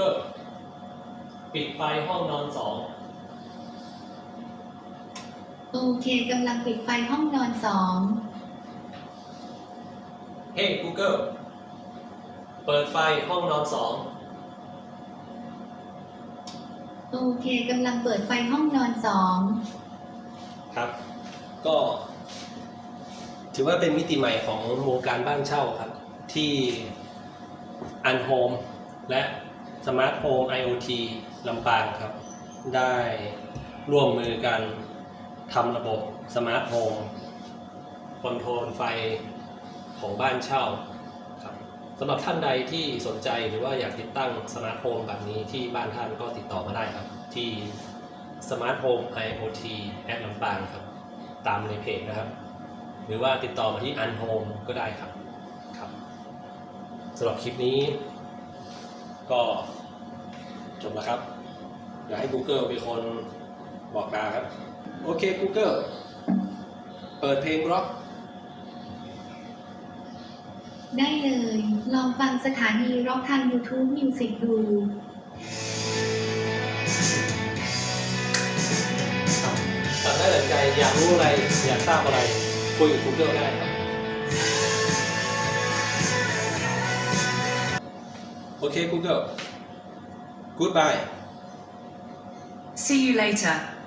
Google ปิดไฟห้องนอนสองโอเคกำลังปิดไฟห้องนอนสอง เฮ้ Google เปิดไฟห้องนอนสองโอเคกำลังเปิดไฟห้องนอนสอง ครับ ก็ ถือว่าเป็นมิติใหม่ของวงการบ้านเช่าครับ ที่อันโฮมและ สมาร์ทโฮม IoT ลำปางครับ ได้ร่วมมือกันทำระบบสมาร์ทโฮมคอนโทรลไฟของบ้านเช่าครับสำหรับท่านใดที่สนใจหรือว่าอยากติดตั้งสมาร์ทโฮมแบบนี้ที่บ้านท่านก็ติดต่อมาได้ครับ ที่ Smart Home IoT แอดลำปางครับ ตามในเพจนะครับ หรือว่าติดต่อมาที่ Unhome ก็ได้ครับครับสำหรับคลิปนี้ก็ จบแล้วครับเดี๋ยวให้ Google เป็นคนบอกลาครับ โอเค Google เปิดเพลงร็อกได้เลย ลองฟังสถานีร็อกทาง YouTube Music ดู สั่งได้แต่ใจอยากรู้อะไร อยากทราบอะไร คุยกับ Google ได้ครับ โอเค Google Goodbye See you later.